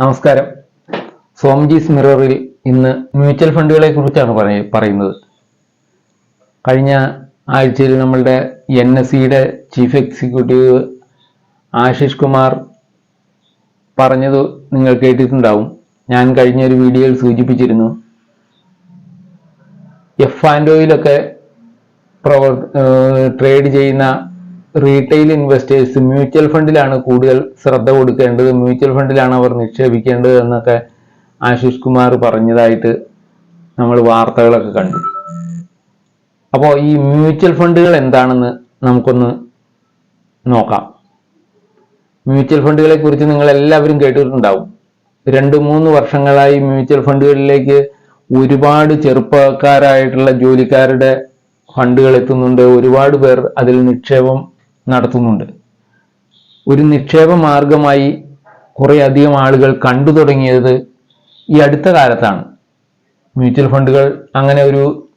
നമസ്കാരം. സോംജീസ് മിററിൽ ഇന്ന് മ്യൂച്വൽ ഫണ്ടുകളെ കുറിച്ചാണ് പറയ- പറയുന്നത്. കഴിഞ്ഞ ആഴ്ചയിൽ നമ്മളുടെ എൻ എസ് സിയുടെ ചീഫ് എക്സിക്യൂട്ടീവ് ആശിഷ് കുമാർ പറഞ്ഞത് നിങ്ങൾ കേട്ടിട്ടുണ്ടാവും. ഞാൻ കഴിഞ്ഞ ഒരു വീഡിയോയിൽ സൂചിപ്പിച്ചിരുന്നു. എഫ് ആൻഡ് ഒയിലൊക്കെ പ്രവർ ട്രേഡ് ചെയ്യുന്ന റീറ്റെയിൽ ഇൻവെസ്റ്റേഴ്സ് മ്യൂച്വൽ ഫണ്ടിലാണ് കൂടുതൽ ശ്രദ്ധ കൊടുക്കേണ്ടത് മ്യൂച്വൽ ഫണ്ടിലാണ് അവർ നിക്ഷേപിക്കേണ്ടത് എന്നൊക്കെ ആശിഷ് കുമാർ പറഞ്ഞതായിട്ട് നമ്മൾ വാർത്തകളൊക്കെ കണ്ടു. അപ്പോൾ ഈ മ്യൂച്വൽ ഫണ്ടുകൾ എന്താണെന്ന് നമുക്കൊന്ന് നോക്കാം. മ്യൂച്വൽ ഫണ്ടുകളെ കുറിച്ച് നിങ്ങൾ എല്ലാവരും കേട്ടിട്ടുണ്ടാവും. രണ്ട് മൂന്ന് വർഷങ്ങളായി മ്യൂച്വൽ ഫണ്ടുകളിലേക്ക് ഒരുപാട് ചെറുപ്പക്കാരായിട്ടുള്ള ജോലിക്കാരുടെ ഫണ്ടുകൾ എത്തുന്നുണ്ട്. ഒരുപാട് പേർ അതിൽ നിക്ഷേപം നടത്തുന്നുണ്ട്. ഒരു നിക്ഷേപ മാർഗമായി കുറേയധികം ആളുകൾ കണ്ടു തുടങ്ങിയത് ഈ അടുത്ത കാലത്താണ്. മ്യൂച്വൽ ഫണ്ടുകൾ അങ്ങനെ ഒരു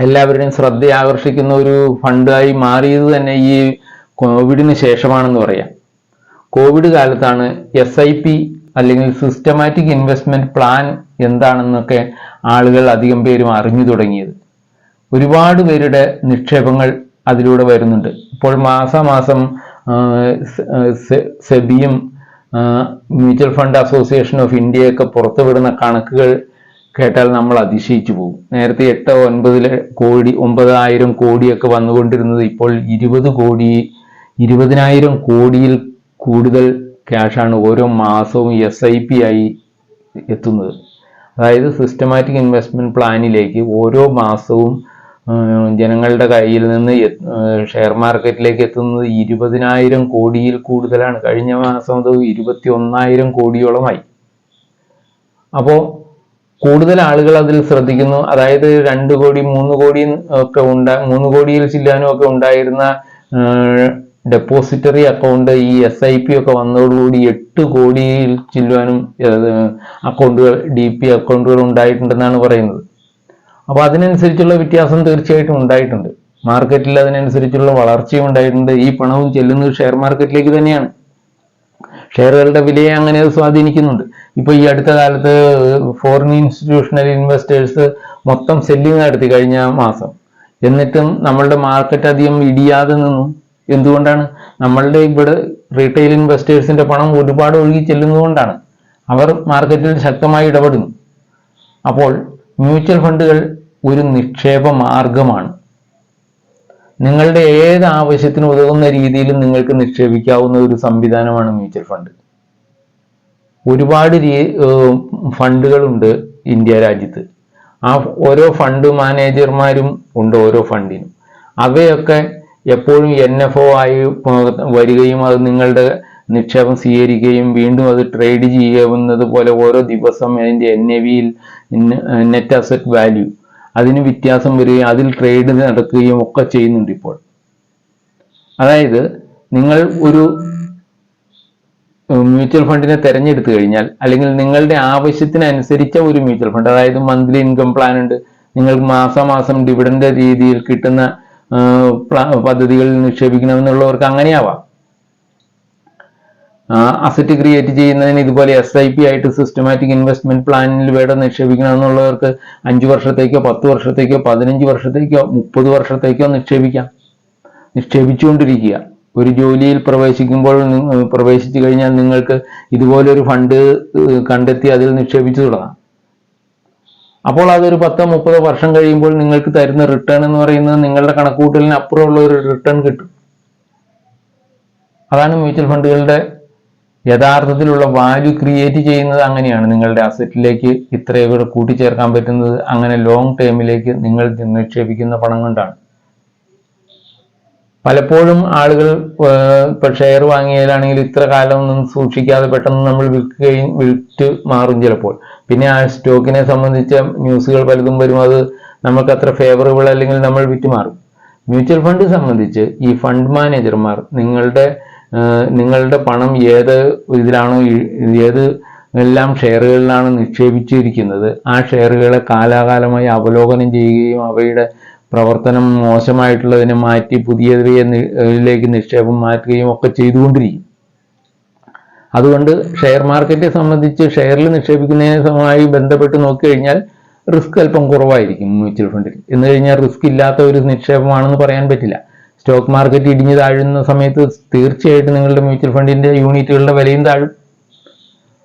എല്ലാവരുടെയും ശ്രദ്ധ ആകർഷിക്കുന്ന ഒരു ഫണ്ടായി മാറിയത് തന്നെ ഈ കോവിഡിന് ശേഷമാണെന്ന് പറയാം. കോവിഡ് കാലത്താണ് എസ് ഐ പി അല്ലെങ്കിൽ സിസ്റ്റമാറ്റിക് ഇൻവെസ്റ്റ്മെന്റ് പ്ലാൻ എന്താണെന്നൊക്കെ ആളുകൾ അധികം പേരും അറിഞ്ഞു തുടങ്ങിയത്. ഒരുപാട് പേരുടെ നിക്ഷേപങ്ങൾ അതിലൂടെ വരുന്നുണ്ട്. ഇപ്പോൾ മാസാമാസം സെബിയും മ്യൂച്വൽ ഫണ്ട് അസോസിയേഷൻ ഓഫ് ഇന്ത്യയൊക്കെ പുറത്തുവിടുന്ന കണക്കുകൾ കേട്ടാൽ നമ്മൾ അതിശയിച്ചു പോകും. നേരത്തെ എട്ട് ഒൻപതിലെ കോടി ഒമ്പതായിരം കോടിയൊക്കെ വന്നുകൊണ്ടിരുന്നത് ഇപ്പോൾ ഇരുപത് കോടി ഇരുപതിനായിരം കോടിയിൽ കൂടുതൽ ക്യാഷാണ് ഓരോ മാസവും എസ് ഐ പി ആയി എത്തുന്നത്. അതായത് സിസ്റ്റമാറ്റിക് ഇൻവെസ്റ്റ്മെന്റ് പ്ലാനിലേക്ക് ഓരോ മാസവും ജനങ്ങളുടെ കയ്യിൽ നിന്ന് ഷെയർ മാർക്കറ്റിലേക്ക് എത്തുന്നത് ഇരുപതിനായിരം കോടിയിൽ കൂടുതലാണ്. കഴിഞ്ഞ മാസം അത് ഇരുപത്തി ഒന്നായിരം കോടിയോളമായി. അപ്പോൾ കൂടുതൽ ആളുകൾ അതിൽ ശ്രദ്ധിക്കുന്നു. അതായത് രണ്ട് കോടി മൂന്ന് കോടി ഒക്കെ ഉണ്ടാ മൂന്ന് കോടിയിൽ ചില്ലാനും ഒക്കെ ഉണ്ടായിരുന്ന ഡെപ്പോസിറ്ററി അക്കൗണ്ട് ഈ എസ് ഐ പി ഒക്കെ വന്നതോടുകൂടി എട്ട് കോടിയിൽ ചില്ലുവാനും അക്കൗണ്ടുകൾ ഡി പി അക്കൗണ്ടുകൾ ഉണ്ടായിട്ടുണ്ടെന്നാണ് പറയുന്നത്. അപ്പോൾ അതിനനുസരിച്ചുള്ള വ്യത്യാസം തീർച്ചയായിട്ടും ഉണ്ടായിട്ടുണ്ട്. മാർക്കറ്റിൽ അതിനനുസരിച്ചുള്ള വളർച്ചയും ഉണ്ടായിട്ടുണ്ട്. ഈ പണവും ചെല്ലുന്നത് ഷെയർ മാർക്കറ്റിലേക്ക് തന്നെയാണ്. ഷെയറുകളുടെ വിലയെ അങ്ങനെ സ്വാധീനിക്കുന്നുണ്ട്. ഇപ്പൊ ഈ അടുത്ത കാലത്ത് ഫോറിൻ ഇൻസ്റ്റിറ്റ്യൂഷണൽ ഇൻവെസ്റ്റേഴ്സ് മൊത്തം സെല്ലിങ് നടത്തി കഴിഞ്ഞ മാസം. എന്നിട്ടും നമ്മളുടെ മാർക്കറ്റ് അധികം ഇടിയാതെ നിന്നു. എന്തുകൊണ്ടാണ്? നമ്മളുടെ ഇവിടെ റീറ്റെയിൽ ഇൻവെസ്റ്റേഴ്സിന്റെ പണം ഒരുപാട് ഒഴുകി ചെല്ലുന്നതുകൊണ്ടാണ് അവർ മാർക്കറ്റിൽ ശക്തമായി ഇടപെടുന്നു. അപ്പോൾ മ്യൂച്വൽ ഫണ്ടുകൾ ഒരു നിക്ഷേപ മാർഗമാണ്. നിങ്ങളുടെ ഏത് ആവശ്യത്തിന് ഉതകുന്ന രീതിയിലും നിങ്ങൾക്ക് നിക്ഷേപിക്കാവുന്ന ഒരു സംവിധാനമാണ് മ്യൂച്വൽ ഫണ്ട് ഒരുപാട് ഫണ്ടുകളുണ്ട് ഇന്ത്യ രാജ്യത്ത്. ആ ഓരോ ഫണ്ട് മാനേജർമാരും ഉണ്ട് ഓരോ ഫണ്ടിനും. അവയൊക്കെ എപ്പോഴും എൻ എഫ് ഒ ആയി വരികയും അത് നിങ്ങളുടെ നിക്ഷേപം സ്വീകരിക്കുകയും വീണ്ടും അത് ട്രേഡ് ചെയ്യാവുന്നത് പോലെ ഓരോ ദിവസം അതിന്റെ എൻ എ വിയിൽ നെറ്റ് അസറ്റ് വാല്യൂ അതിന് വ്യത്യാസം വരികയും അതിൽ ട്രേഡ് നടക്കുകയും ഒക്കെ ചെയ്യുന്നുണ്ട് ഇപ്പോൾ. അതായത് നിങ്ങൾ ഒരു മ്യൂച്വൽ ഫണ്ടിനെ തിരഞ്ഞെടുത്തു കഴിഞ്ഞാൽ അല്ലെങ്കിൽ നിങ്ങളുടെ ആവശ്യത്തിനനുസരിച്ച ഒരു മ്യൂച്വൽ ഫണ്ട് അതായത് മന്ത്ലി ഇൻകം പ്ലാൻ ഉണ്ട്. നിങ്ങൾക്ക് മാസാമാസം ഡിവിഡന്റെ രീതിയിൽ കിട്ടുന്ന പദ്ധതികളിൽ നിക്ഷേപിക്കണമെന്നുള്ളവർക്ക് അങ്ങനെയാവാം. അസറ്റ് ക്രിയേറ്റ് ചെയ്യുന്നതിന് ഇതുപോലെ എസ് ഐ പി ആയിട്ട് സിസ്റ്റമാറ്റിക് ഇൻവെസ്റ്റ്മെന്റ് പ്ലാനിൽ വേണം നിക്ഷേപിക്കണമെന്നുള്ളവർക്ക് അഞ്ച് വർഷത്തേക്കോ പത്ത് വർഷത്തേക്കോ പതിനഞ്ച് വർഷത്തേക്കോ മുപ്പത് വർഷത്തേക്കോ നിക്ഷേപിക്കാം. നിക്ഷേപിച്ചുകൊണ്ടിരിക്കുക. ഒരു ജോലിയിൽ പ്രവേശിക്കുമ്പോൾ പ്രവേശിച്ചു കഴിഞ്ഞാൽ നിങ്ങൾക്ക് ഇതുപോലൊരു ഫണ്ട് കണ്ടെത്തി അതിൽ നിക്ഷേപിച്ചു തുടങ്ങാം. അപ്പോൾ അതൊരു പത്തോ മുപ്പതോ വർഷം കഴിയുമ്പോൾ നിങ്ങൾക്ക് തരുന്ന റിട്ടേൺ എന്ന് പറയുന്നത് നിങ്ങളുടെ കണക്കൂട്ടലിന് അപ്പുറമുള്ള ഒരു റിട്ടേൺ കിട്ടും. അതാണ് മ്യൂച്വൽ ഫണ്ടുകളുടെ യഥാർത്ഥത്തിലുള്ള വാല്യൂ ക്രിയേറ്റ് ചെയ്യുന്നത് അങ്ങനെയാണ്. നിങ്ങളുടെ അസറ്റിലേക്ക് ഇത്രയും കൂടെ കൂട്ടിച്ചേർക്കാൻ പറ്റുന്നത് അങ്ങനെ ലോങ് ടേമിലേക്ക് നിങ്ങൾ നിക്ഷേപിക്കുന്ന പണം കൊണ്ടാണ്. പലപ്പോഴും ആളുകൾ ഇപ്പൊ ഷെയർ വാങ്ങിയാലാണെങ്കിൽ ഇത്ര കാലമൊന്നും സൂക്ഷിക്കാതെ പെട്ടെന്ന് നമ്മൾ വിൽക്കുകയും വിറ്റ് മാറും ചിലപ്പോൾ. പിന്നെ ആ സ്റ്റോക്കിനെ സംബന്ധിച്ച ന്യൂസുകൾ പലതും വരും. അത് നമുക്ക് അത്ര ഫേവറബിൾ അല്ലെങ്കിൽ നമ്മൾ വിറ്റ് മാറും. മ്യൂച്വൽ ഫണ്ട് സംബന്ധിച്ച് ഈ ഫണ്ട് മാനേജർമാർ നിങ്ങളുടെ നിങ്ങളുടെ പണം ഏത് ഇതിലാണോ ഏത് എല്ലാം ഷെയറുകളിലാണ് നിക്ഷേപിച്ചിരിക്കുന്നത്. ആ ഷെയറുകളെ കാലാകാലമായി അവലോകനം ചെയ്യുകയും അവയുടെ പ്രവർത്തനം മോശമായിട്ടുള്ളതിനെ മാറ്റി പുതിയതിലേക്ക് നിക്ഷേപം മാറ്റുകയും ഒക്കെ ചെയ്തുകൊണ്ടിരിക്കും. അതുകൊണ്ട് ഷെയർ മാർക്കറ്റിനെ സംബന്ധിച്ച് ഷെയറിൽ നിക്ഷേപിക്കുന്നതിനുമായി ബന്ധപ്പെട്ട് നോക്കിക്കഴിഞ്ഞാൽ റിസ്ക് അല്പം കുറവായിരിക്കും മ്യൂച്വൽ ഫണ്ടിൽ. എന്ന് കഴിഞ്ഞാൽ റിസ്ക് ഇല്ലാത്ത ഒരു നിക്ഷേപമാണെന്ന് പറയാൻ പറ്റില്ല. സ്റ്റോക്ക് മാർക്കറ്റ് ഇടിഞ്ഞു താഴുന്ന സമയത്ത് തീർച്ചയായിട്ടും നിങ്ങളുടെ മ്യൂച്വൽ ഫണ്ടിന്റെ യൂണിറ്റുകളുടെ വിലയും താഴും.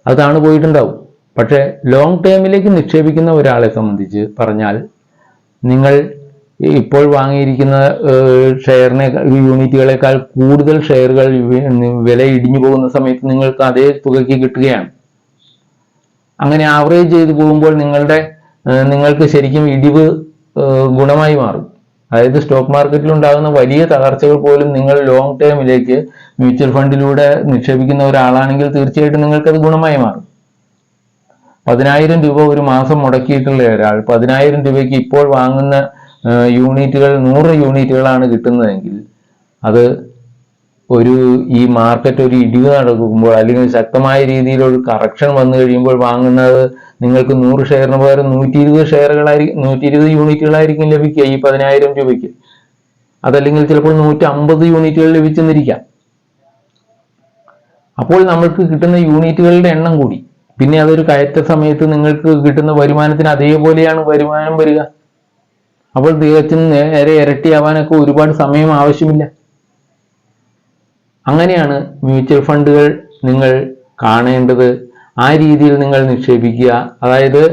അതാണ് പോയിട്ടുണ്ടാവും. പക്ഷേ ലോങ് ടേമിലേക്ക് നിക്ഷേപിക്കുന്ന ഒരാളെ സംബന്ധിച്ച് പറഞ്ഞാൽ നിങ്ങൾ ഇപ്പോൾ വാങ്ങിയിരിക്കുന്ന ഷെയറിനെ യൂണിറ്റുകളെക്കാൾ കൂടുതൽ ഷെയറുകൾ വില ഇടിഞ്ഞു പോകുന്ന സമയത്ത് നിങ്ങൾക്ക് അതേ തുകയ്ക്ക് കിട്ടുകയാണ്. അങ്ങനെ ആവറേജ് ചെയ്തു പോകുമ്പോൾ നിങ്ങളുടെ നിങ്ങൾക്ക് ശരിക്കും ഇടിവ് ഗുണമായി മാറും. അതായത് സ്റ്റോക്ക് മാർക്കറ്റിൽ ഉണ്ടാകുന്ന വലിയ തകർച്ചകൾ പോലും നിങ്ങൾ ലോങ് ടേമിലേക്ക് മ്യൂച്വൽ ഫണ്ടിലൂടെ നിക്ഷേപിക്കുന്ന ഒരാളാണെങ്കിൽ തീർച്ചയായിട്ടും നിങ്ങൾക്കത് ഗുണമായി മാറും. പതിനായിരം രൂപ ഒരു മാസം മുടക്കിയിട്ടുള്ള ഒരാൾ പതിനായിരം രൂപയ്ക്ക് ഇപ്പോൾ വാങ്ങുന്ന യൂണിറ്റുകൾ നൂറ് യൂണിറ്റുകളാണ് കിട്ടുന്നതെങ്കിൽ അത് ഒരു ഈ മാർക്കറ്റ് ഒരു ഇടിവ് നടക്കുമ്പോൾ അല്ലെങ്കിൽ ശക്തമായ രീതിയിൽ ഒരു കറക്ഷൻ വന്നു കഴിയുമ്പോൾ വാങ്ങുന്നത് നിങ്ങൾക്ക് നൂറ് ഷെയറിന് പകരം നൂറ്റി ഇരുപത് ഷെയറുകളായിരിക്കും നൂറ്റി ഇരുപത് യൂണിറ്റുകളായിരിക്കും ലഭിക്കുക ഈ പതിനായിരം രൂപയ്ക്ക്. അതല്ലെങ്കിൽ ചിലപ്പോൾ നൂറ്റി അമ്പത് യൂണിറ്റുകൾ ലഭിച്ചെന്നിരിക്കാം. അപ്പോൾ നമ്മൾക്ക് കിട്ടുന്ന യൂണിറ്റുകളുടെ എണ്ണം കൂടി. പിന്നെ അതൊരു കയറ്റ സമയത്ത് നിങ്ങൾക്ക് കിട്ടുന്ന വരുമാനത്തിന് അതേപോലെയാണ് വരുമാനം വരിക. അപ്പോൾ തികച്ചും നേരെ ഇരട്ടിയാവാനൊക്കെ ഒരുപാട് സമയം ആവശ്യമില്ല. അങ്ങനെയാണ് മ്യൂച്വൽ ഫണ്ടുകൾ നിങ്ങൾ കാണേണ്ടത്. ആ രീതിയിൽ നിങ്ങൾ നിക്ഷേപിക്കുക. അതായത്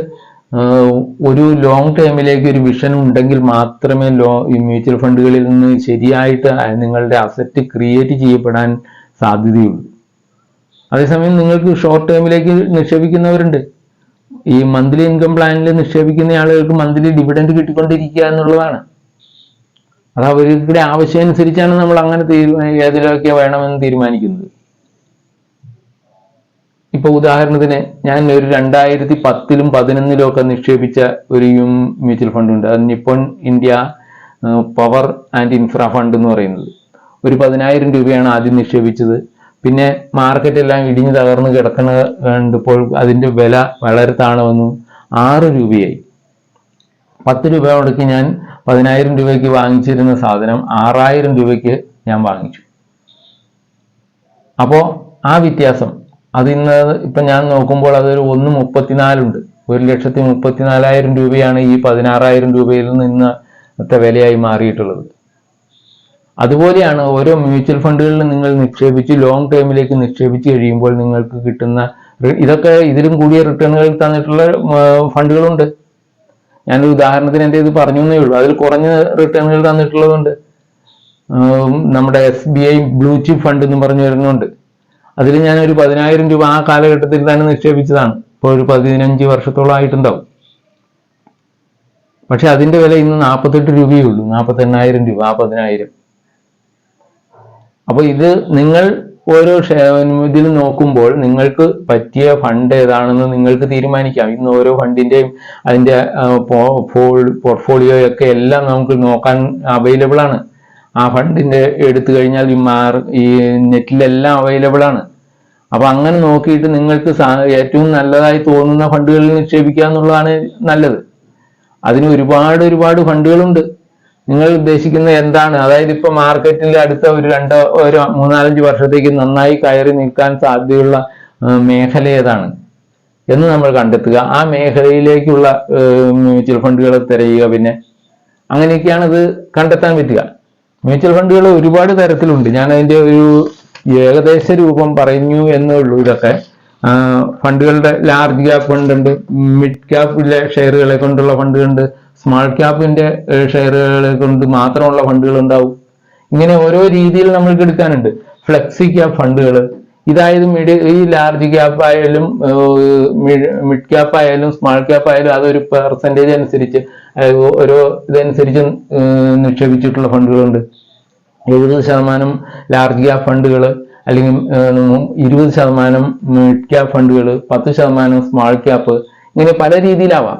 ഒരു ലോങ് ടേമിലേക്ക് ഒരു വിഷൻ ഉണ്ടെങ്കിൽ മാത്രമേ ലോ ഈ മ്യൂച്വൽ ഫണ്ടുകളിൽ നിന്ന് ശരിയായിട്ട് നിങ്ങളുടെ അസറ്റ് ക്രിയേറ്റ് ചെയ്യപ്പെടാൻ സാധ്യതയുള്ളൂ. അതേസമയം നിങ്ങൾക്ക് ഷോർട്ട് ടേമിലേക്ക് നിക്ഷേപിക്കുന്നവരുണ്ട്. ഈ മന്ത്ലി ഇൻകം പ്ലാനിൽ നിക്ഷേപിക്കുന്ന ആളുകൾക്ക് മന്ത്ലി ഡിവിഡൻഡ് കിട്ടിക്കൊണ്ടിരിക്കുക എന്നുള്ളതാണ്. അത് അവരുടെ ആവശ്യം അനുസരിച്ചാണ് നമ്മൾ അങ്ങനെ തീരുമാ- ഏതിലൊക്കെ വേണമെന്ന് തീരുമാനിക്കുന്നത്. ഇപ്പൊ ഉദാഹരണത്തിന് ഞാൻ ഒരു രണ്ടായിരത്തി പത്തിലും പതിനൊന്നിലും ഒക്കെ നിക്ഷേപിച്ച ഒരു മ്യൂച്വൽ ഫണ്ട് ഉണ്ട്. അത് Nippon India power and infra fund എന്ന് പറയുന്നത്. ഒരു പതിനായിരം രൂപയാണ് ആദ്യം നിക്ഷേപിച്ചത്. പിന്നെ മാർക്കറ്റ് എല്ലാം ഇടിഞ്ഞു തകർന്ന് കിടക്കണ കണ്ടപ്പോൾ അതിന്റെ വില വളരെ താണ വന്നു ആറ് രൂപയായി. പത്ത് രൂപ മുടക്കി ഞാൻ പതിനായിരം രൂപയ്ക്ക് വാങ്ങിച്ചിരുന്ന സാധനം ആറായിരം രൂപയ്ക്ക് ഞാൻ വാങ്ങിച്ചു. അപ്പോൾ ആ വ്യത്യാസം അത് ഇന്ന് ഇപ്പം ഞാൻ നോക്കുമ്പോൾ അതൊരു ഒന്ന് മുപ്പത്തിനാലുണ്ട് ഒരു ലക്ഷത്തി മുപ്പത്തിനാലായിരം രൂപയാണ് ഈ പതിനാറായിരം രൂപയിൽ നിന്ന് ഇന്നത്തെ വിലയായി മാറിയിട്ടുള്ളത്. അതുപോലെയാണ് ഓരോ മ്യൂച്വൽ ഫണ്ടുകളിൽ നിങ്ങൾ നിക്ഷേപിച്ച് ലോങ് ടേമിലേക്ക് നിക്ഷേപിച്ച് കഴിയുമ്പോൾ നിങ്ങൾക്ക് കിട്ടുന്ന ഇതൊക്കെ ഇതിലും കൂടിയ റിട്ടേണുകൾ തന്നിട്ടുള്ള ഫണ്ടുകളുണ്ട്. ഞാനൊരു ഉദാഹരണത്തിന് എന്റെ ഇത് പറഞ്ഞു എന്നേ ഉള്ളൂ. അതിൽ കുറഞ്ഞ റിട്ടേണുകൾ തന്നിട്ടുള്ളതുണ്ട്. ഉം, നമ്മുടെ S B I blue chip fund എന്ന് പറഞ്ഞു വരുന്നുണ്ട്. അതിൽ ഞാനൊരു പതിനായിരം രൂപ ആ കാലഘട്ടത്തിൽ തന്നെ നിക്ഷേപിച്ചതാണ്. ഇപ്പോൾ ഒരു പതിനഞ്ച് വർഷത്തോളം ആയിട്ടുണ്ടാവും. പക്ഷെ അതിന്റെ വില ഇന്ന് നാൽപ്പത്തെട്ട് രൂപയേ ഉള്ളൂ. നാൽപ്പത്തെണ്ണായിരം രൂപ ആ പതിനായിരം. അപ്പോൾ ഇത് നിങ്ങൾ ഓരോ ഇതിൽ നോക്കുമ്പോൾ നിങ്ങൾക്ക് പറ്റിയ ഫണ്ട് ഏതാണെന്ന് നിങ്ങൾക്ക് തീരുമാനിക്കാം. ഇന്ന് ഓരോ ഫണ്ടിന്റെയും അതിന്റെ പോർട്ട്ഫോളിയോ ഒക്കെ എല്ലാം നമുക്ക് നോക്കാൻ അവൈലബിൾ ആണ്. ആ ഫണ്ടിന്റെ എടുത്തു കഴിഞ്ഞാൽ ഈ മാർ ഈ നെറ്റിലെല്ലാം അവൈലബിൾ ആണ്. അപ്പൊ അങ്ങനെ നോക്കിയിട്ട് നിങ്ങൾക്ക് ഏറ്റവും നല്ലതായി തോന്നുന്ന ഫണ്ടുകളിൽ നിക്ഷേപിക്കുക എന്നുള്ളതാണ് നല്ലത്. അതിന് ഒരുപാട് ഒരുപാട് ഫണ്ടുകളുണ്ട് നിങ്ങൾ ഉദ്ദേശിക്കുന്നത് എന്താണ്? അതായത് ഇപ്പൊ മാർക്കറ്റിൽ അടുത്ത ഒരു രണ്ടോ ഒരു മൂന്നാലഞ്ച് വർഷത്തേക്ക് നന്നായി കയറി നിൽക്കാൻ സാധ്യതയുള്ള മേഖല ഏതാണ്? എന്ന് നമ്മൾ കണ്ടെത്തുക. ആ മേഖലയിലേക്കുള്ള മ്യൂച്വൽ ഫണ്ടുകൾ തിരയുക പിന്നെ. അങ്ങനെയൊക്കെയാണ് ഇത് കണ്ടെത്താൻ പറ്റുക. മ്യൂച്വൽ ഫണ്ടുകൾ ഒരുപാട് തരത്തിലുണ്ട്. ഞാൻ അതിന്റെ ഒരു ഏകദേശ രൂപം പറഞ്ഞു എന്നേ ഉള്ളൂ ഇതൊക്കെ. ഫണ്ടുകളുടെ ലാർജ് ക്യാപ്പ് ഫണ്ട് ഉണ്ട് മിഡ് ക്യാപ്പിലെ ഷെയറുകളെ കൊണ്ടുള്ള ഫണ്ടുകളുണ്ട് സ്മാൾ ക്യാപ്പിന്റെ ഷെയറുകളെ കൊണ്ട് മാത്രമുള്ള ഫണ്ടുകൾ ഉണ്ടാവും. ഇങ്ങനെ ഓരോ രീതിയിൽ നമ്മൾക്ക് എടുക്കാനുണ്ട്. ഫ്ലെക്സി ക്യാപ്പ് ഫണ്ടുകൾ ഇതായത് മിഡ് ഈ ലാർജ് ക്യാപ്പ് ആയാലും മിഡ് ക്യാപ്പ് ആയാലും സ്മാൾ ക്യാപ്പ് ആയാലും അതൊരു പെർസെന്റേജ് അനുസരിച്ച് ഓരോ ഇതനുസരിച്ച് നിക്ഷേപിച്ചിട്ടുള്ള ഫണ്ടുകളുണ്ട്. എഴുപത് ശതമാനം ലാർജ് ക്യാപ്പ് ഫണ്ടുകൾ അല്ലെങ്കിൽ ഇരുപത് ശതമാനം മിഡ് ക്യാപ്പ് ഫണ്ടുകൾ പത്ത് ശതമാനം സ്മാൾ ക്യാപ്പ് ഇങ്ങനെ പല രീതിയിലാവാം.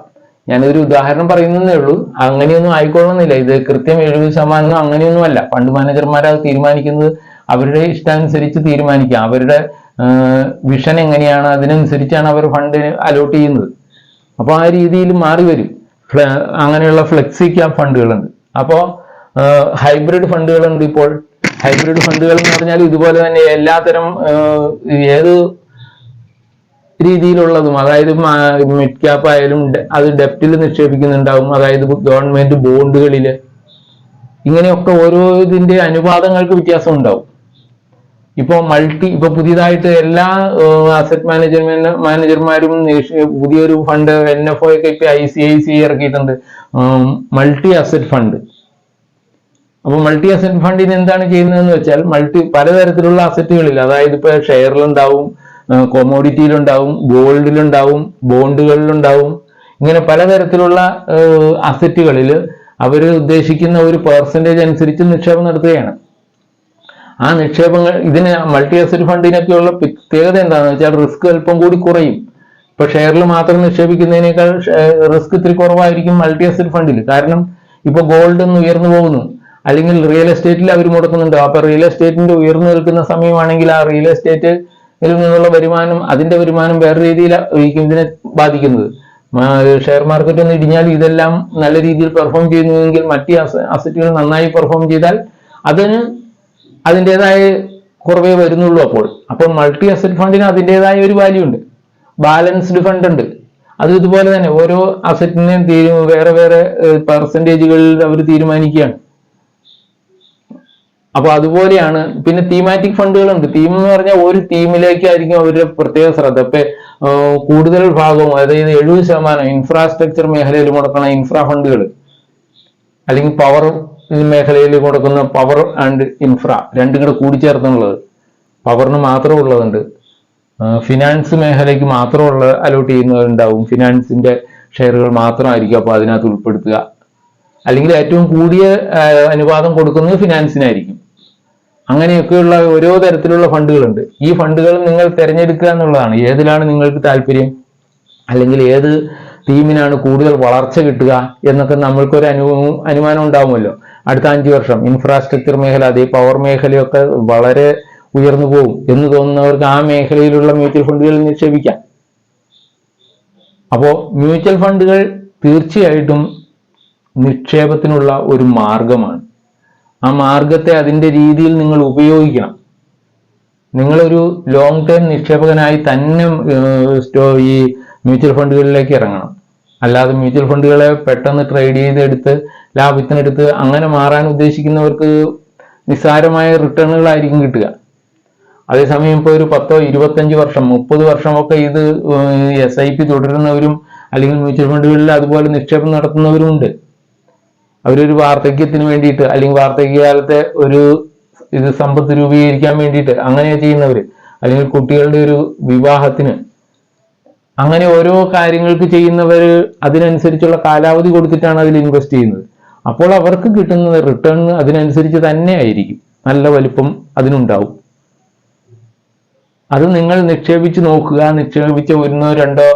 ഞാനൊരു ഉദാഹരണം പറയുന്നതേ ഉള്ളൂ. അങ്ങനെയൊന്നും ആയിക്കൊള്ളുന്നില്ല ഇത് കൃത്യം എഴുപത് ശതമാനം അങ്ങനെയൊന്നും അല്ല. ഫണ്ട് മാനേജർമാർ അത് തീരുമാനിക്കുന്നത് അവരുടെ ഇഷ്ടാനുസരിച്ച് തീരുമാനിക്കുക അവരുടെ വിഷൻ എങ്ങനെയാണ് അതിനനുസരിച്ചാണ് അവർ ഫണ്ട് അലോട്ട് ചെയ്യുന്നത്. അപ്പോൾ ആ രീതിയിൽ മാറി വരും. അങ്ങനെയുള്ള ഫ്ലെക്സി ക്യാപ് ഫണ്ടുകളുണ്ട്. അപ്പോൾ ഹൈബ്രിഡ് ഫണ്ടുകളുണ്ട് ഇപ്പോൾ. ഹൈബ്രിഡ് ഫണ്ടുകൾ എന്ന് പറഞ്ഞാൽ ഇതുപോലെ തന്നെ എല്ലാത്തരം ഏത് രീതിയിലുള്ളതും അതായത് മിഡ് ക്യാപ്പ് ആയാലും അത് ഡെപ്റ്റിൽ നിക്ഷേപിക്കുന്നുണ്ടാവും. അതായത് ഗവൺമെന്റ് ബോണ്ടുകളിൽ ഇങ്ങനെയൊക്കെ ഓരോ ഇതിന്റെ അനുപാതങ്ങൾക്ക് വ്യത്യാസം ഉണ്ടാവും ഇപ്പോൾ മൾട്ടി ഇപ്പൊ പുതിയതായിട്ട് എല്ലാ അസറ്റ് മാനേജ്മെന്റ് മാനേജർമാരും പുതിയൊരു ഫണ്ട് എൻ എഫ് ഒ ഒക്കെ ഇപ്പൊ ഐ സി ഐ സി ഇറക്കിയിട്ടുണ്ട്. മൾട്ടി അസറ്റ് ഫണ്ട് അപ്പോൾ മൾട്ടി അസറ്റ് ഫണ്ടിന് എന്താണ് ചെയ്യുന്നതെന്ന് വെച്ചാൽ മൾട്ടി പലതരത്തിലുള്ള അസറ്റുകളിൽ അതായത് ഇപ്പൊ ഷെയറിലുണ്ടാവും കൊമോഡിറ്റിയിലുണ്ടാവും ഗോൾഡിലുണ്ടാവും ബോണ്ടുകളിലുണ്ടാവും ഇങ്ങനെ പലതരത്തിലുള്ള അസറ്റുകളിൽ അവർ ഉദ്ദേശിക്കുന്ന ഒരു പെർസെന്റേജ് അനുസരിച്ച് നിക്ഷേപം നടത്തുകയാണ്. ആ നിക്ഷേപങ്ങൾ ഇതിന് മൾട്ടി അസറ്റ് ഫണ്ടിനൊക്കെയുള്ള പ്രത്യേകത എന്താണെന്ന് വെച്ചാൽ റിസ്ക് അല്പം കൂടി കുറയും. ഇപ്പൊ ഷെയറിൽ മാത്രം നിക്ഷേപിക്കുന്നതിനേക്കാൾ റിസ്ക് ഇത്തിരി കുറവായിരിക്കും മൾട്ടി അസറ്റ് ഫണ്ടിൽ കാരണം ഇപ്പൊ ഗോൾഡ് ഒന്ന് ഉയർന്നു പോകുന്നു. അല്ലെങ്കിൽ റിയൽ എസ്റ്റേറ്റിൽ അവർ മുടക്കുന്നുണ്ടാവും അപ്പൊ റിയൽ എസ്റ്റേറ്റിന്റെ ഉയർന്നു നിൽക്കുന്ന സമയമാണെങ്കിൽ ആ റിയൽ എസ്റ്റേറ്റ് നിന്നുള്ള വരുമാനം അതിന്റെ വരുമാനം വേറെ രീതിയിലായിരിക്കും ഇതിനെ ബാധിക്കുന്നത്. ഷെയർ മാർക്കറ്റ് ഒന്ന് ഇടിഞ്ഞാൽ ഇതെല്ലാം നല്ല രീതിയിൽ പെർഫോം ചെയ്യുന്നുവെങ്കിൽ മറ്റ് അസറ്റുകൾ നന്നായി പെർഫോം ചെയ്താൽ അതിന് അതിന്റെതായ കുറവേ വരുന്നുള്ളൂ അപ്പോൾ. അപ്പോൾ മൾട്ടി അസറ്റ് ഫണ്ടിന് അതിന്റെതായ ഒരു വാല്യൂ ഉണ്ട്. ബാലൻസ്ഡ് ഫണ്ട് ഉണ്ട്. അത് ഇതുപോലെ തന്നെ ഓരോ അസറ്റിനെയും തീരു വേറെ വേറെ പെർസെന്റേജുകളിൽ അവർ തീരുമാനിക്കുകയാണ്. അപ്പൊ അതുപോലെയാണ് പിന്നെ തീമാറ്റിക് ഫണ്ടുകളുണ്ട്. തീം എന്ന് പറഞ്ഞാൽ ഒരു തീമിലേക്കായിരിക്കും അവരുടെ പ്രത്യേക ശ്രദ്ധ. ഇപ്പൊ കൂടുതൽ ഭാഗവും അതായത് എഴുപത് ശതമാനം ഇൻഫ്രാസ്ട്രക്ചർ മേഖലയിൽ മുടക്കുന്ന ഇൻഫ്രാ ഫണ്ടുകൾ അല്ലെങ്കിൽ പവർ മേഖലയിൽ കൊടുക്കുന്ന പവർ ആൻഡ് ഇൻഫ്ര രണ്ടും കൂടെ കൂടിച്ചേർത്തുള്ളത്. പവറിന് മാത്രം ഉള്ളതുണ്ട്. ഫിനാൻസ് മേഖലയ്ക്ക് മാത്രമുള്ള അലോട്ട് ചെയ്യുന്നവരുണ്ടാവും. ഫിനാൻസിന്റെ ഷെയറുകൾ മാത്രമായിരിക്കും അപ്പോൾ അതിനകത്ത് ഉൾപ്പെടുത്തുക. അല്ലെങ്കിൽ ഏറ്റവും കൂടിയ അനുപാതം കൊടുക്കുന്നത് ഫിനാൻസിനായിരിക്കും അങ്ങനെയൊക്കെയുള്ള ഓരോ തരത്തിലുള്ള ഫണ്ടുകളുണ്ട്. ഈ ഫണ്ടുകൾ നിങ്ങൾ തിരഞ്ഞെടുക്കുക എന്നുള്ളതാണ്. ഏതിലാണ് നിങ്ങൾക്ക് താല്പര്യം? അല്ലെങ്കിൽ ഏത് ടീമിനാണ് കൂടുതൽ വളർച്ച കിട്ടുക എന്നൊക്കെ നമ്മൾക്കൊരു അനു അനുമാനം ഉണ്ടാവുമല്ലോ. അടുത്ത അഞ്ച് വർഷം ഇൻഫ്രാസ്ട്രക്ചർ മേഖല അതേ പവർ മേഖലയൊക്കെ വളരെ ഉയർന്നു പോകും എന്ന് തോന്നുന്നവർക്ക് ആ മേഖലയിലുള്ള മ്യൂച്വൽ ഫണ്ടുകളിൽ നിക്ഷേപിക്കാം. അപ്പോൾ മ്യൂച്വൽ ഫണ്ടുകൾ തീർച്ചയായിട്ടും നിക്ഷേപത്തിനുള്ള ഒരു മാർഗമാണ്. ആ മാർഗത്തെ അതിന്റെ രീതിയിൽ നിങ്ങൾ ഉപയോഗിക്കണം. നിങ്ങളൊരു ലോങ് ടേം നിക്ഷേപകനായി തന്നെ ഈ മ്യൂച്വൽ ഫണ്ടുകളിലേക്ക് ഇറങ്ങണം. അല്ലാതെ മ്യൂച്വൽ ഫണ്ടുകളെ പെട്ടെന്ന് ട്രേഡ് ചെയ്തെടുത്ത് ലാഭത്തിനെടുത്ത് അങ്ങനെ മാറാൻ ഉദ്ദേശിക്കുന്നവർക്ക് നിസ്സാരമായ റിട്ടേണുകളായിരിക്കും കിട്ടുക. അതേസമയം ഇപ്പോൾ ഒരു പത്തോ ഇരുപത്തഞ്ച് വർഷം മുപ്പത് വർഷമൊക്കെ ഇത് എസ് ഐ പി തുടരുന്നവരും അല്ലെങ്കിൽ മ്യൂച്വൽ ഫണ്ടുകളിൽ അതുപോലെ നിക്ഷേപം നടത്തുന്നവരും ഉണ്ട്. അവരൊരു വാർദ്ധക്യത്തിന് വേണ്ടിയിട്ട് അല്ലെങ്കിൽ വാർദ്ധക്യകാലത്തെ ഒരു ഇത് സമ്പത്ത് രൂപീകരിക്കാൻ വേണ്ടിയിട്ട് അങ്ങനെ ചെയ്യുന്നവർ അല്ലെങ്കിൽ കുട്ടികളുടെ ഒരു വിവാഹത്തിന്. അങ്ങനെ ഓരോ കാര്യങ്ങൾക്ക് ചെയ്യുന്നവർ അതിനനുസരിച്ചുള്ള കാലാവധി കൊടുത്തിട്ടാണ് അതിൽ ഇൻവെസ്റ്റ് ചെയ്യുന്നത്. അപ്പോൾ അവർക്ക് കിട്ടുന്ന റിട്ടേൺ അതിനനുസരിച്ച് തന്നെ ആയിരിക്കും. നല്ല വലിപ്പം അതിനുണ്ടാവും. അത് നിങ്ങൾ നിക്ഷേപിച്ച് നോക്കുക. നിക്ഷേപിച്ച ഒന്നോ രണ്ടോ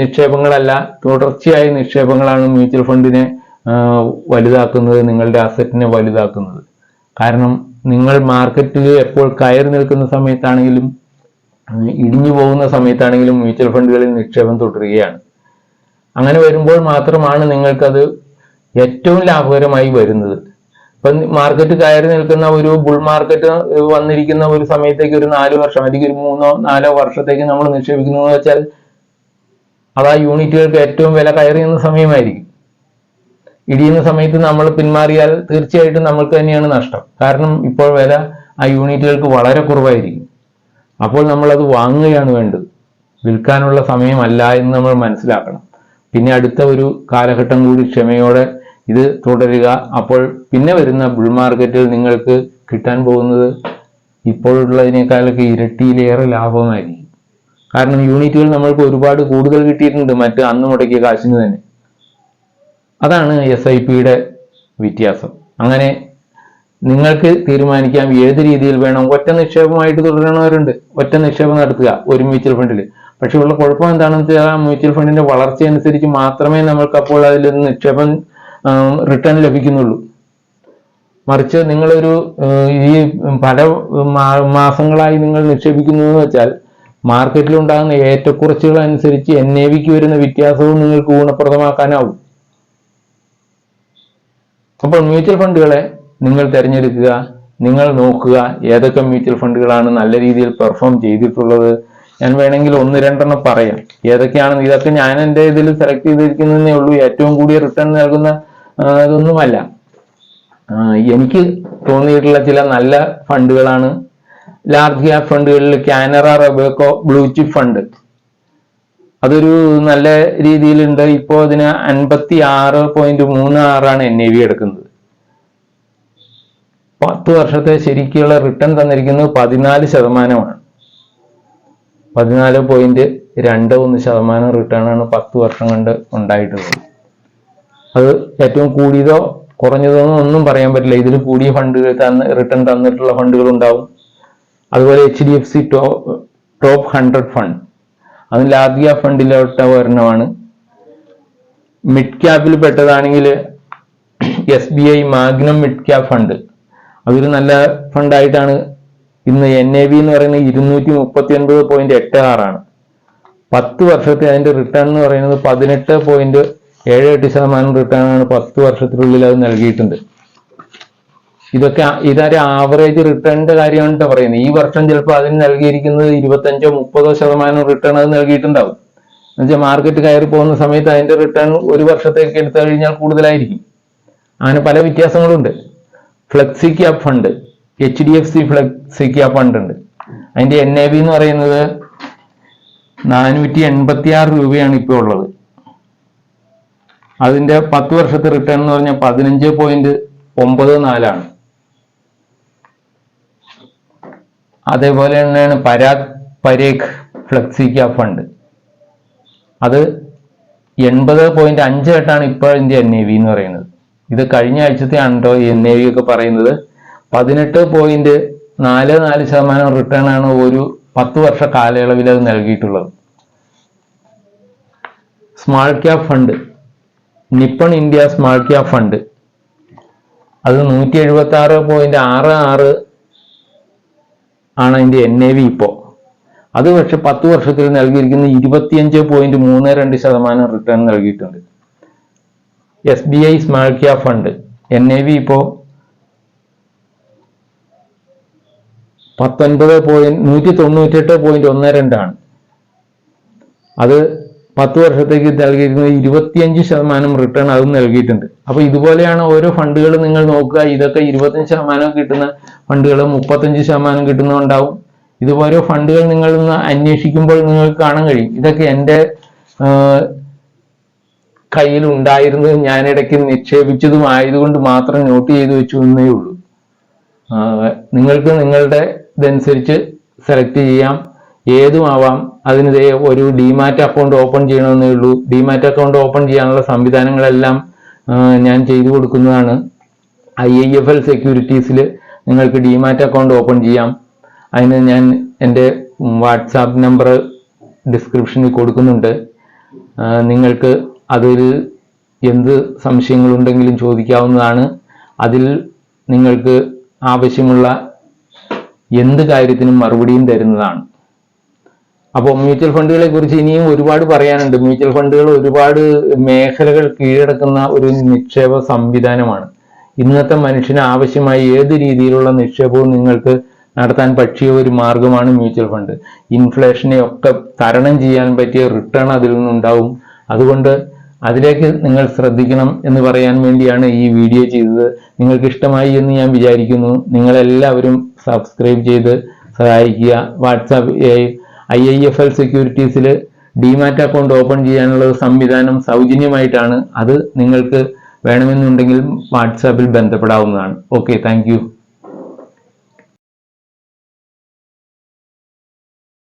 നിക്ഷേപങ്ങളല്ല തുടർച്ചയായ നിക്ഷേപങ്ങളാണ് മ്യൂച്വൽ ഫണ്ടിനെ വലുതാക്കുന്നത് നിങ്ങളുടെ അസറ്റിനെ വലുതാക്കുന്നത്. കാരണം നിങ്ങൾ മാർക്കറ്റിൽ എപ്പോൾ കയറി നിൽക്കുന്ന സമയത്താണെങ്കിലും ഇടിഞ്ഞു പോകുന്ന സമയത്താണെങ്കിലും മ്യൂച്വൽ ഫണ്ടുകളിൽ നിക്ഷേപം തുടരുകയാണ്. അങ്ങനെ വരുമ്പോൾ മാത്രമാണ് നിങ്ങൾക്കത് ഏറ്റവും ലാഭകരമായി വരുന്നത്. ഇപ്പം മാർക്കറ്റ് കയറി നിൽക്കുന്ന ഒരു ബുൾ മാർക്കറ്റ് വന്നിരിക്കുന്ന ഒരു സമയത്തേക്ക് ഒരു നാല് വർഷം അല്ലെങ്കിൽ ഒരു മൂന്നോ നാലോ വർഷത്തേക്ക് നമ്മൾ നിക്ഷേപിക്കുന്നു വെച്ചാൽ അത് ആ യൂണിറ്റുകൾക്ക് ഏറ്റവും വില കയറിയുന്ന സമയമായിരിക്കും. ഇടിയുന്ന സമയത്ത് നമ്മൾ പിന്മാറിയാൽ തീർച്ചയായിട്ടും നമ്മൾക്ക് തന്നെയാണ് നഷ്ടം. കാരണം ഇപ്പോൾ വില ആ യൂണിറ്റുകൾക്ക് വളരെ കുറവായിരിക്കും. അപ്പോൾ നമ്മൾ അത് വാങ്ങുകയാണ് വേണ്ടത്. വിൽക്കാനുള്ള സമയമല്ല എന്ന് നമ്മൾ മനസ്സിലാക്കണം. പിന്നെ അടുത്ത ഒരു കാലഘട്ടം കൂടി ക്ഷമയോടെ ഇത് തുടരുക. അപ്പോൾ പിന്നെ വരുന്ന ബുൾ മാർക്കറ്റിൽ നിങ്ങൾക്ക് കിട്ടാൻ പോകുന്നത് ഇപ്പോഴുള്ളതിനേക്കാളൊക്കെ ഇരട്ടിയിലേറെ ലാഭമായിരിക്കും. കാരണം യൂണിറ്റുകൾ നമ്മൾക്ക് ഒരുപാട് കൂടുതൽ കിട്ടിയിട്ടുണ്ട്. മറ്റ് അന്ന് മുടക്കിയ കാശിന് തന്നെ. അതാണ് എസ് ഐ പിയുടെ വ്യത്യാസം. അങ്ങനെ നിങ്ങൾക്ക് തീരുമാനിക്കാം ഏത് രീതിയിൽ വേണം ഒറ്റ നിക്ഷേപമായിട്ട് തുടരണവരുണ്ട്. ഒറ്റ നിക്ഷേപം നടത്തുക ഒരു മ്യൂച്വൽ ഫണ്ടിൽ പക്ഷെ ഉള്ള കുഴപ്പം എന്താണെന്ന് വെച്ചാൽ ആ മ്യൂച്വൽ ഫണ്ടിന്റെ വളർച്ച അനുസരിച്ച് മാത്രമേ നമ്മൾക്ക് അപ്പോൾ അതിൽ നിക്ഷേപം റിട്ടേൺ ലഭിക്കുന്നുള്ളൂ. മറിച്ച് നിങ്ങളൊരു ഈ പല മാസങ്ങളായി നിങ്ങൾ നിക്ഷേപിക്കുന്നു എന്ന് വെച്ചാൽ മാർക്കറ്റിൽ ഉണ്ടാകുന്ന ഏറ്റക്കുറച്ചുകൾ അനുസരിച്ച് എൻ എ വിക്ക് വരുന്ന വ്യത്യാസവും നിങ്ങൾക്ക് ഗുണപ്രദമാക്കാനാവും. അപ്പോൾ മ്യൂച്വൽ ഫണ്ടുകളെ നിങ്ങൾ തിരഞ്ഞെടുക്കുക നിങ്ങൾ നോക്കുക ഏതൊക്കെ മ്യൂച്വൽ ഫണ്ടുകളാണ് നല്ല രീതിയിൽ പെർഫോം ചെയ്തിട്ടുള്ളത്. ഞാൻ വേണമെങ്കിൽ ഒന്ന് രണ്ടെണ്ണം പറയാം. ഏതൊക്കെയാണ്? ഇതൊക്കെ ഞാൻ എന്റെ ഇതിൽ സെലക്ട് ചെയ്തിരിക്കുന്നതേ ഉള്ളൂ. ഏറ്റവും കൂടിയ റിട്ടേൺ നൽകുന്ന ഇതൊന്നുമല്ല. എനിക്ക് തോന്നിയിട്ടുള്ള ചില നല്ല ഫണ്ടുകളാണ് large cap ഫണ്ടുകളിൽ Canara Robeco blue chip fund അതൊരു നല്ല രീതിയിലുണ്ട്. ഇപ്പോ അതിന് അൻപത്തി ആറ് പോയിന്റ് മൂന്ന് ആറാണ് എൻ എ വി എടുക്കുന്നത്. പത്ത് വർഷത്തെ ശരിക്കുള്ള റിട്ടേൺ തന്നിരിക്കുന്നത് പതിനാല് ശതമാനമാണ്. പതിനാല് പോയിന്റ് രണ്ട് ഒന്ന് ശതമാനം റിട്ടേൺ ആണ് പത്ത് വർഷം കൊണ്ട് ഉണ്ടായിട്ടുള്ളത്. അത് ഏറ്റവും കൂടിയതോ കുറഞ്ഞതോ ഒന്നും പറയാൻ പറ്റില്ല. ഇതിൽ കൂടിയ ഫണ്ടുകൾ തന്ന റിട്ടേൺ തന്നിട്ടുള്ള ഫണ്ടുകൾ ഉണ്ടാവും. അതുപോലെ H D F C top hundred fund അത് ലാദ്യ ഫണ്ടിലോട്ട ഒരെണ്ണമാണ്. മിഡ് ക്യാപ്പിൽ പെട്ടതാണെങ്കിൽ S B I Magnum mid cap fund അതൊരു നല്ല ഫണ്ടായിട്ടാണ് ഇന്ന് എൻ എ ബി എന്ന് പറയുന്നത് ഇരുന്നൂറ്റി മുപ്പത്തി ഒൻപത് പോയിന്റ് എട്ട് ആറാണ് പത്ത് വർഷത്തെ അതിന്റെ റിട്ടേൺ എന്ന് പറയുന്നത് പതിനെട്ട് പോയിന്റ് ഏഴ് എട്ട് ശതമാനം റിട്ടേൺ ആണ് പത്ത് വർഷത്തിനുള്ളിൽ അത് നൽകിയിട്ടുണ്ട്. ഇതൊക്കെ ഇതൊരു ആവറേജ് റിട്ടേണിന്റെ കാര്യമാണ് പറയുന്നത്. ഈ വർഷം ചിലപ്പോൾ അതിന് നൽകിയിരിക്കുന്നത് ഇരുപത്തഞ്ചോ മുപ്പതോ ശതമാനം റിട്ടേൺ അത് നൽകിയിട്ടുണ്ടാവും. എന്നുവെച്ചാൽ മാർക്കറ്റ് കയറി പോകുന്ന സമയത്ത് അതിന്റെ റിട്ടേൺ ഒരു വർഷത്തേക്ക് എടുത്തു കഴിഞ്ഞാൽ കൂടുതലായിരിക്കും. അങ്ങനെ പല വ്യത്യാസങ്ങളുണ്ട്. Flexi cap fund H D F C flexi cap fund ഉണ്ട്. അതിന്റെ എൻ എ ബി എന്ന് പറയുന്നത് നാനൂറ്റി എൺപത്തി ആറ് രൂപയാണ് ഇപ്പോൾ ഉള്ളത്. അതിന്റെ പത്ത് വർഷത്തെ റിട്ടേൺ എന്ന് പറഞ്ഞാൽ പതിനഞ്ച് പോയിന്റ് ഒമ്പത് നാലാണ്. അതേപോലെ തന്നെയാണ് Parag Parekh flexi cap fund അത് എൺപത് പോയിന്റ് അഞ്ച് എട്ടാണ് ഇപ്പോൾ എൻ എ വി എന്ന് പറയുന്നത്. ഇത് കഴിഞ്ഞ ആഴ്ചത്തെ ആണോ എൻ എ വി ഒക്കെ പറയുന്നത്. പതിനെട്ട് പോയിന്റ് നാല് നാല് ശതമാനം റിട്ടേൺ ആണ് ഒരു പത്ത് വർഷ കാലയളവിൽ അത് നൽകിയിട്ടുള്ളത്. Small cap fund Nippon India small cap fund അത് നൂറ്റി എഴുപത്തി ആറ് പോയിന്റ് ആറ് ആറ് ആണ് അതിന്റെ എൻ എ വി ഇപ്പോൾ അത് പക്ഷെ പത്ത് വർഷത്തിൽ നൽകിയിരിക്കുന്ന ഇരുപത്തിയഞ്ച് പോയിന്റ് മൂന്ന് രണ്ട് ശതമാനം റിട്ടേൺ നൽകിയിട്ടുണ്ട്. S B I small cap fund N A V ഇപ്പോ പത്തൊൻപത് പോയിന്റ് നൂറ്റി തൊണ്ണൂറ്റെട്ട് പോയിന്റ് ഒന്ന് രണ്ടാണ് അത് പത്ത് വർഷത്തേക്ക് നൽകിയിരിക്കുന്നത് ഇരുപത്തിയഞ്ച് ശതമാനം റിട്ടേൺ അതും നൽകിയിട്ടുണ്ട്. അപ്പൊ ഇതുപോലെയാണ് ഓരോ ഫണ്ടുകൾ നിങ്ങൾ നോക്കുക. ഇതൊക്കെ ഇരുപത്തഞ്ച് ശതമാനം കിട്ടുന്ന ഫണ്ടുകൾ മുപ്പത്തഞ്ച് ശതമാനം കിട്ടുന്നുണ്ടാവും ഇതുപോലെ ഫണ്ടുകൾ നിങ്ങൾ അന്വേഷിക്കുമ്പോൾ നിങ്ങൾക്ക് കാണാൻ കഴിയും. ഇതൊക്കെ എന്റെ കയ്യിൽ ഉണ്ടായിരുന്നത് ഞാൻ ഇടയ്ക്ക് നിക്ഷേപിച്ചതും ആയതുകൊണ്ട് മാത്രം നോട്ട് ചെയ്തു വെച്ചു എന്നേ ഉള്ളൂ. നിങ്ങൾക്ക് നിങ്ങളുടെ ഇതനുസരിച്ച് സെലക്ട് ചെയ്യാം. ഏതുമാവാം? അതിന് ഒരു ഡിമാറ്റ് അക്കൗണ്ട് ഓപ്പൺ ചെയ്യണമെന്നേ ഉള്ളൂ. ഡിമാറ്റ് അക്കൗണ്ട് ഓപ്പൺ ചെയ്യാനുള്ള സംവിധാനങ്ങളെല്ലാം ഞാൻ ചെയ്തു കൊടുക്കുന്നതാണ്. ഐ ഐ എഫ് എൽ സെക്യൂരിറ്റീസിൽ നിങ്ങൾക്ക് ഡിമാറ്റ് അക്കൗണ്ട് ഓപ്പൺ ചെയ്യാം. അതിന് ഞാൻ എന്റെ വാട്സാപ്പ് നമ്പർ ഡിസ്ക്രിപ്ഷനിൽ കൊടുക്കുന്നുണ്ട്. നിങ്ങൾക്ക് അതിൽ എന്ത് സംശയങ്ങളുണ്ടെങ്കിലും ചോദിക്കാവുന്നതാണ്. അതിൽ നിങ്ങൾക്ക് ആവശ്യമുള്ള എന്ത് കാര്യത്തിനും മറുപടിയും തരുന്നതാണ്. അപ്പോൾ മ്യൂച്വൽ ഫണ്ടുകളെ കുറിച്ച് ഇനിയും ഒരുപാട് പറയാനുണ്ട്. മ്യൂച്വൽ ഫണ്ടുകൾ ഒരുപാട് മേഖലകൾ കീഴടക്കുന്ന ഒരു നിക്ഷേപ സംവിധാനമാണ്. ഇന്നത്തെ മനുഷ്യന് ആവശ്യമായ ഏത് രീതിയിലുള്ള നിക്ഷേപവും നിങ്ങൾക്ക് നടത്താൻ പറ്റിയ ഒരു മാർഗമാണ് മ്യൂച്വൽ ഫണ്ട് ഇൻഫ്ലേഷനെ ഒക്കെ തരണം ചെയ്യാൻ പറ്റിയ റിട്ടേൺ അതിൽ നിന്നുണ്ടാവും. അതുകൊണ്ട് അതിലേക്ക് നിങ്ങൾ ശ്രദ്ധിക്കണം എന്ന് പറയാൻ വേണ്ടിയാണ് ഈ വീഡിയോ ചെയ്തത്. നിങ്ങൾക്ക് ഇഷ്ടമായി എന്ന് ഞാൻ വിചാരിക്കുന്നു. നിങ്ങളെല്ലാവരും സബ്സ്ക്രൈബ് ചെയ്ത് സഹായിക്കുക. WhatsApp I I F L സെക്യൂരിറ്റീസിൽ demat account open ചെയ്യാനുള്ള സംവിധാനം സൗജന്യമായിട്ടാണ് അത് നിങ്ങൾക്ക് വേണമെന്നുണ്ടെങ്കിൽ വാട്സാപ്പിൽ ബന്ധപ്പെടാവുന്നതാണ്. Okay thank